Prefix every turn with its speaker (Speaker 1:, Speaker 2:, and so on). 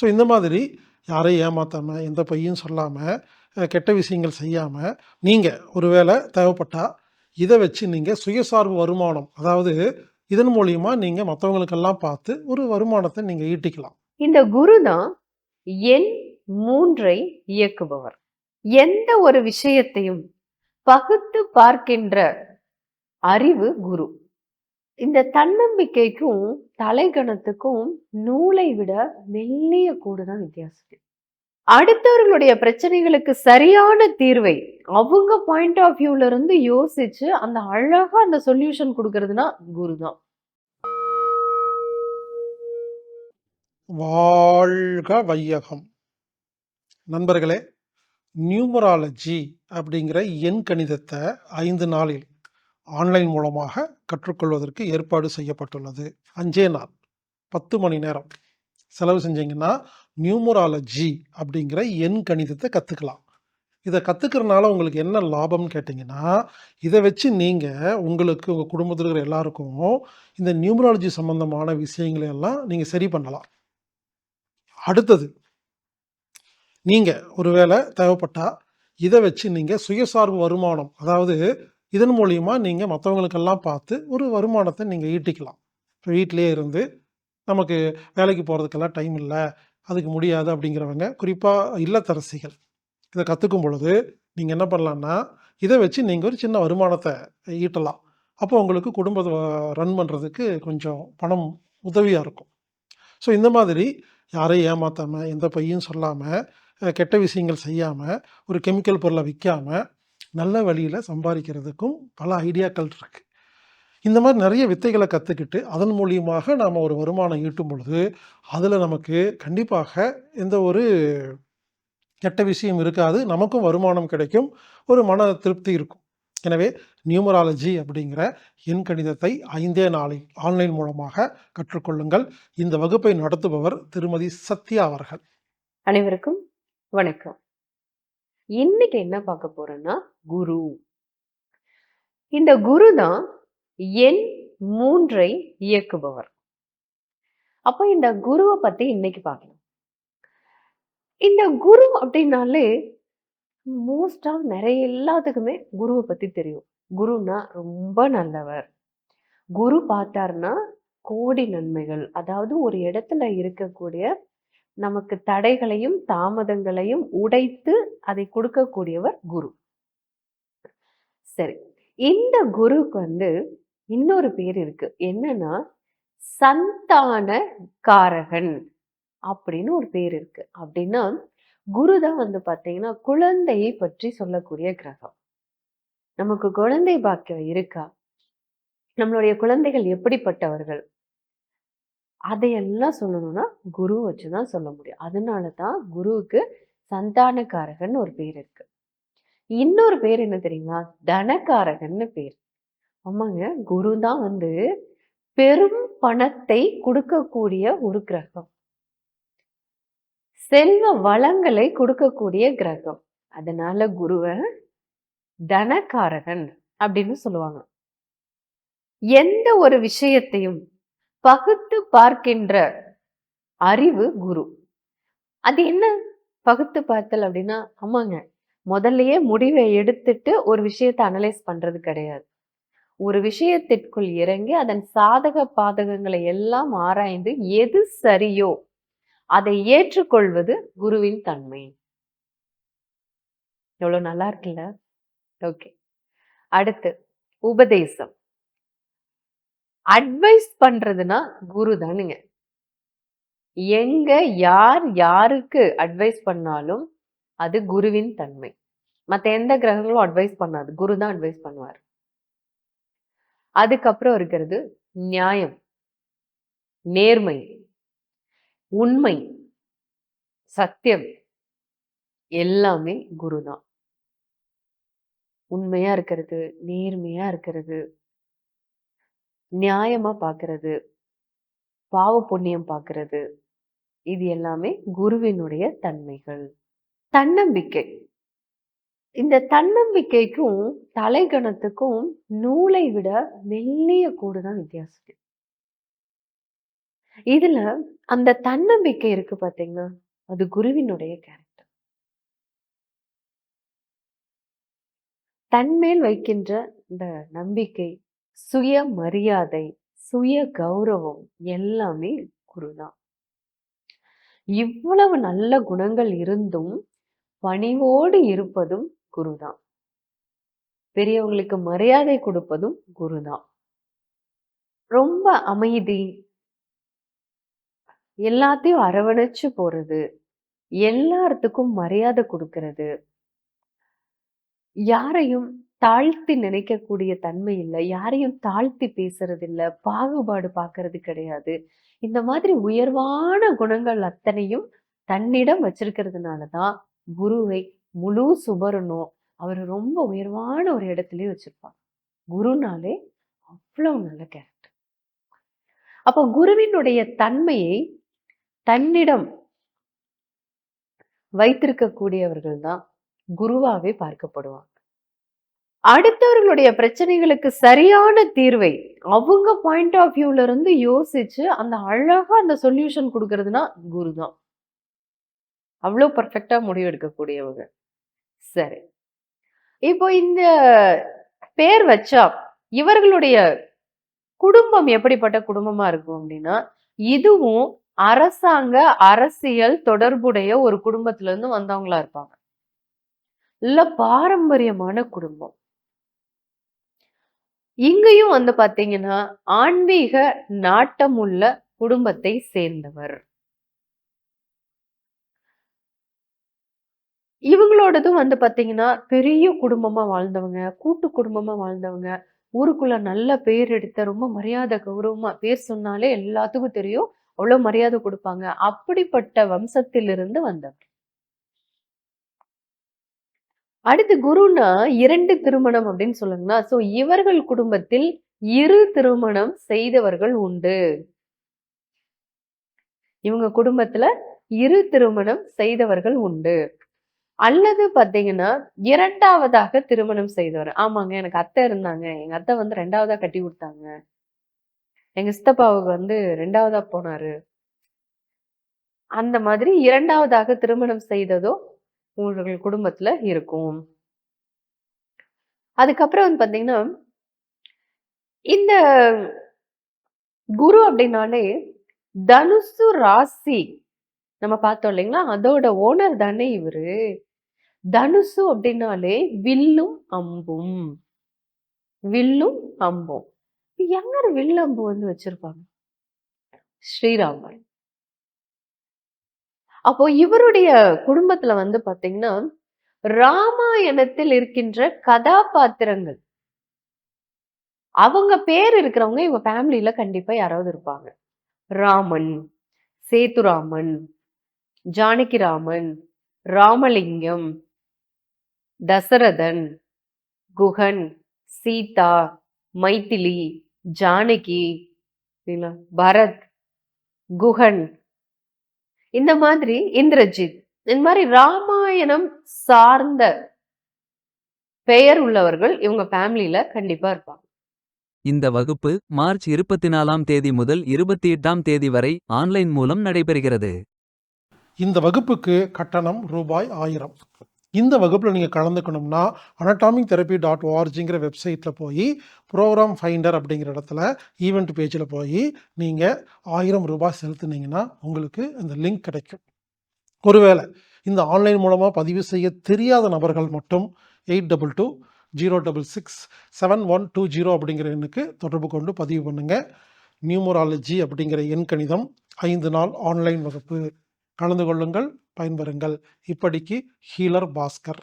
Speaker 1: So இந்த மாதிரி யாரையும் ஏமாற்றாமல் எந்த பொய்யும் சொல்லாமல் கெட்ட விஷயங்கள் செய்யாமல் நீங்கள் ஒருவேளை தேவைப்பட்டால் இதை வச்சு நீங்கள் சுயசார்பு வருமானம், அதாவது இதன் மூலியமா நீங்கள் மற்றவங்களுக்கெல்லாம் பார்த்து ஒரு வருமானத்தை நீங்கள் ஈட்டிக்கலாம்.
Speaker 2: இந்த குரு தான் எண் மூன்றை இயக்குபவர். எந்த ஒரு விஷயத்தையும் பகுத்து பார்க்கின்ற அறிவு குரு. இந்த தன்னம்பிக்கைக்கும், தலைகணத்துக்கும் நூலை விட மெல்லிய கூடு தான் வித்தியாசம். அடுத்தவர்களுடைய பிரச்சனைகளுக்கு சரியான தீர்வை அவங்க பாயிண்ட் ஆஃப் வியூல இருந்து யோசிச்சு அந்த அழகா அந்த சொல்யூஷன் கொடுக்கறதுனா குரு தான்.
Speaker 1: வாழ்க வையகம்! நண்பர்களே, நியூமராலஜி அப்படிங்கிற எண் கணிதத்தை ஐந்து நாளில் ஆன்லைன் மூலமாக கற்றுக்கொள்வதற்கு ஏற்பாடு செய்யப்பட்டுள்ளது. அஞ்சே நாள் 10 மணி நேரம் செலவு செஞ்சீங்கன்னா, நியூமராலஜி அப்படிங்கிற எண் கணிதத்தை கற்றுக்கலாம் இதை கற்றுக்கிறனால உங்களுக்கு என்ன லாபம்னு கேட்டிங்கன்னா இதை வச்சு நீங்கள் உங்களுக்கு, உங்கள் குடும்பத்தில் இருக்கிற எல்லாருக்கும் இந்த நியூமராலஜி சம்பந்தமான விஷயங்களை எல்லாம் நீங்கள் சரி பண்ணலாம். அடுத்தது நீங்கள் ஒருவேளை தேவைப்பட்டால் இதை வச்சு நீங்கள் சுயசார்பு வருமானம், அதாவது இதன் மூலியமாக நீங்கள் மற்றவங்களுக்கெல்லாம் பார்த்து ஒரு வருமானத்தை நீங்கள் ஈட்டிக்கலாம். இப்போ வீட்டிலேயே இருந்து, நமக்கு வேலைக்கு போகிறதுக்கெல்லாம் டைம் இல்லை அதுக்கு முடியாது அப்படிங்கிறவங்க, குறிப்பாக இல்லத்தரசிகள். இதை கற்றுக்கும் பொழுது, நீங்கள் என்ன பண்ணலான்னா இதை வச்சு நீங்கள் ஒரு சின்ன வருமானத்தை ஈட்டலாம். அப்போ உங்களுக்கு குடும்பத்தை ரன் பண்ணுறதுக்கு கொஞ்சம் பணம் உதவியாக இருக்கும். ஸோ இந்த மாதிரி யாரையும் ஏமாற்றாமல் எந்த பையும் சொல்லாமல் கெட்ட விஷயங்கள் செய்யாமல் ஒரு கெமிக்கல் பொருளை விற்காமல் நல்ல வழியில் சம்பாதிக்கிறதுக்கும் பல ஐடியாக்கள் இருக்குது இந்த மாதிரி நிறைய வித்தைகளை கற்றுக்கிட்டு அதன் மூலியமாக நாம் ஒரு வருமானம் ஈட்டும் பொழுது, அதில் நமக்கு கண்டிப்பாக எந்த ஒரு கெட்ட விஷயம் இருக்காது. நமக்கும் வருமானம் கிடைக்கும். ஒரு மன திருப்தி இருக்கும். எனவே நியூமராலஜி அப்படிங்கிற எண் கணிதத்தை ஐந்தே நாளில் ஆன்லைன் மூலமாக கற்றுக்கொள்ளுங்கள். இந்த வகுப்பை நடத்துபவர் திருமதி சத்யா அவர்கள்.
Speaker 2: அனைவருக்கும் வணக்கம். இன்னைக்கு என்ன பார்க்க போறோம்னா, குரு. இந்த குரு தான் எண் மூன்றை இயக்குபவர். அப்ப இந்த குருவை பத்தி இன்னைக்கு பார்க்கலாம். இந்த குரு அப்படின்னாலே, மோஸ்ட்டா நிறைய எல்லாத்துக்குமே குருவை பத்தி தெரியும். குருனா ரொம்ப நல்லவர். குரு பார்த்தாருன்னா கோடி நன்மைகள். அதாவது ஒரு இடத்துல இருக்கக்கூடிய நமக்கு தடைகளையும், தாமதங்களையும் உடைத்து அதை கொடுக்கக்கூடியவர் குரு. சரி. இந்த குருக்கு வந்து இன்னொரு பேர் இருக்கு. என்னன்னா, சந்தான காரகன் அப்படின்னு ஒரு பேர் இருக்கு. அப்படின்னா, குரு தான் வந்து பார்த்தீங்கன்னா, குழந்தையை பற்றி சொல்லக்கூடிய கிரகம். நமக்கு குழந்தை பாக்கியம் இருக்கா? நம்மளுடைய குழந்தைகள் எப்படிப்பட்டவர்கள்? அதையெல்லாம் சொல்லணும்னா, குரு வச்சு தான் சொல்ல முடியும். அதனால தான் குருவுக்கு சந்தானக்காரகன் ஒரு பேர் இருக்கு. இன்னொரு பேர் என்ன தெரியுமா? தனக்காரகன்னு பேர். ஆமாங்க. குரு தான் வந்து பெரும் பணத்தை கொடுக்கக்கூடிய ஒரு கிரகம். செல்வ வளங்களை கொடுக்கக்கூடிய கிரகம். அதனால குருவை தனக்காரகன் அப்படின்னு சொல்லுவாங்க. எந்த ஒரு விஷயத்தையும் பகுத்து பார்க்கின்ற அறிவு குரு. அது என்ன பகுத்து பார்த்தல் அப்படின்னா, ஆமாங்க. முதல்லயே முடிவை எடுத்துட்டு ஒரு விஷயத்தை அனலைஸ் பண்றது கிடையாது. ஒரு விஷயத்திற்குள் இறங்கி அதன் சாதக பாதகங்களை எல்லாம் ஆராய்ந்து எது சரியோ, அதை ஏற்றுக்கொள்வது குருவின் தன்மை. எவ்வளோ நல்லா இருக்குல்ல? ஓகே. அடுத்து உபதேசம். அட்வைஸ் பண்றதுன்னா குரு தானுங்க. எங்க யார் யாருக்கு அட்வைஸ் பண்ணாலும், அது குருவின் தன்மை. மத்த எந்த கிரகங்களும் அட்வைஸ் பண்ணாது. குரு தான் அட்வைஸ் பண்ணுவார். அதுக்கப்புறம் இருக்கிறது நியாயம். நேர்மை. உண்மை. சத்தியம். எல்லாமே குரு தான். உண்மையா இருக்கிறது, நேர்மையா இருக்கிறது. நியாயமா பார்க்கறது பாவ புண்ணியம் பார்க்கறது இது எல்லாமே குருவினுடைய தன்மைகள். தன்னம்பிக்கை. இந்த தன்னம்பிக்கைக்கும், தலைகணத்துக்கும் நூலை விட மெல்லிய கூடு தான் வித்தியாசம். இதுல அந்த தன்னம்பிக்கை இருக்கு பாத்தீங்கன்னா அது குருவினுடைய கேரக்டர். தன்மேல் வைக்கின்ற இந்த நம்பிக்கை, சுய மரியாதை சுய கௌரவம் எல்லாமே குருதான். இவ்வளவு நல்ல குணங்கள் இருந்தும், பணிவோடு இருப்பதும் குருதான். பெரியவங்களுக்கு மரியாதை கொடுப்பதும் குருதான். ரொம்ப அமைதி. எல்லாத்தையும் அரவணைச்சு போறது. எல்லாத்துக்கும் மரியாதை கொடுக்கறது யாரையும் தாழ்த்தி நினைக்கக்கூடிய தன்மை இல்லை யாரையும் தாழ்த்தி பேசுறதில்ல. பாகுபாடு பார்க்கறது கிடையாது. இந்த மாதிரி உயர்வான குணங்கள் அத்தனையும் தன்னிடம் வச்சிருக்கிறதுனால தான், குருவை முழு சுபரனும் அவர் ரொம்ப உயர்வான ஒரு இடத்துலயே வச்சிருப்பாங்க. குருனாலே அவ்வளவு நல்ல கேரக்டர். அப்ப குருவினுடைய தன்மையை தன்னிடம் வைத்திருக்கக்கூடியவர்கள் தான் குருவாவே பார்க்கப்படுவாங்க. அடுத்தவர்களுடைய பிரச்சனைகளுக்கு சரியான தீர்வை அவங்க பாயிண்ட் ஆஃப் வியூல இருந்து யோசிச்சு அந்த அழகா அந்த சொல்யூஷன் கொடுக்கறதுனா குரு தான். அவ்வளோ பர்ஃபெக்டா முடிவெடுக்கக்கூடியவங்க. சரி. இப்போ இந்த பேர் வச்சா, இவர்களுடைய குடும்பம் எப்படிப்பட்ட குடும்பமா இருக்கும் அப்படின்னா இதுவும் அரசாங்க, அரசியல் தொடர்புடைய ஒரு குடும்பத்துல இருந்து வந்தவங்களா இருப்பாங்க. இல்ல பாரம்பரியமான குடும்பம். இங்கேயும் வந்து பார்த்தீங்கன்னா, ஆன்மீக நாட்டமுள்ள குடும்பத்தை சேர்ந்தவர். இவங்களோடதும் வந்து பார்த்தீங்கன்னா, பெரிய குடும்பமா வாழ்ந்தவங்க, கூட்டு குடும்பமா வாழ்ந்தவங்க, ஊருக்குள்ள நல்ல பேர் எடுத்த ரொம்ப மரியாதை கௌரவமா பேர் சொன்னாலே எல்லாத்துக்கும் தெரியும். அவ்வளவு மரியாதை கொடுப்பாங்க அப்படிப்பட்ட வம்சத்திலிருந்து வந்தவர். அடுத்து குருன்னா இரண்டு திருமணம் அப்படின்னு சொல்லுங்கன்னா, சோ இவர்கள் குடும்பத்தில் இரு திருமணம் செய்தவர்கள் உண்டு. இவங்க குடும்பத்துல இரு திருமணம் செய்தவர்கள் உண்டு. அல்லது பாத்தீங்கன்னா இரண்டாவதாக திருமணம் செய்தவர். ஆமாங்க எனக்கு அத்தை இருந்தாங்க. எங்க அத்தை வந்து ரெண்டாவதா கட்டி கொடுத்தாங்க எங்க சித்தப்பாவுக்கு வந்து ரெண்டாவதா போனாரு. அந்த மாதிரி இரண்டாவதாக திருமணம் செய்ததோ உங்கள் குடும்பத்துல இருக்கும். அதுக்கப்புறம் வந்து பார்த்தீங்கன்னா, இந்த குரு அப்படின்னாலே தனுசு ராசி நம்ம பார்த்தோம் இல்லைங்களா? அதோட ஓனர் தானே இவரு. தனுசு அப்படின்னாலே வில்லும், அம்பும். வில்லும், அம்பும். யார் வில்லம்பு வந்து வச்சிருப்பாங்க? ஸ்ரீராமர். அப்போ இவருடைய குடும்பத்துல வந்து பாத்தீங்கன்னா ராமாயணத்தில் இருக்கின்ற கதாபாத்திரங்கள். அவங்க பேர் இருக்கிறவங்க இவங்க ஃபேமிலியில கண்டிப்பா யாராவது இருப்பாங்க. ராமன், சேத்துராமன் ஜானகிராமன், ராமலிங்கம், தசரதன், குகன், சீதா, மைத்திலி ஜானகி, பரத், குகன். இந்த மாதிரி இந்திரஜித். இந்த மாரி ராமாயணம் சார்ந்த பெயர் உள்ளவர்கள் இவங்க ஃபேமிலில கண்டிப்பா இருப்பாங்க.
Speaker 3: இந்த வகுப்பு மார்ச் 24ஆம் தேதி முதல் 28ஆம் தேதி வரை ஆன்லைன் மூலம் நடைபெறுகிறது.
Speaker 1: இந்த வகுப்புக்கு கட்டணம் ரூபாய் 1000. இந்த வகுப்பில் நீங்கள் கலந்துக்கணும்னா, அனட்டாமிக் தெரப்பி டாட் ஓஆர்ஜிங்கிற வெப்சைட்டில் போய் ப்ரோக்ராம் ஃபைண்டர் அப்படிங்கிற இடத்துல ஈவெண்ட் பேஜில் போய் நீங்கள் ஆயிரம் ரூபாய் செலுத்துனீங்கன்னா, உங்களுக்கு இந்த லிங்க் கிடைக்கும். ஒருவேளை இந்த ஆன்லைன் மூலமாக பதிவு செய்ய தெரியாத நபர்கள் மட்டும் 8220667120 அப்படிங்கிற எண்ணுக்கு தொடர்பு கொண்டு பதிவு பண்ணுங்கள் நியூமராலஜி அப்படிங்கிற எண் கணிதம் ஐந்து நாள் ஆன்லைன் வகுப்பு. கலந்து கொள்ளுங்கள், பயன்பெறுங்கள். இப்படிக்கு ஹீலர் பாஸ்கர்.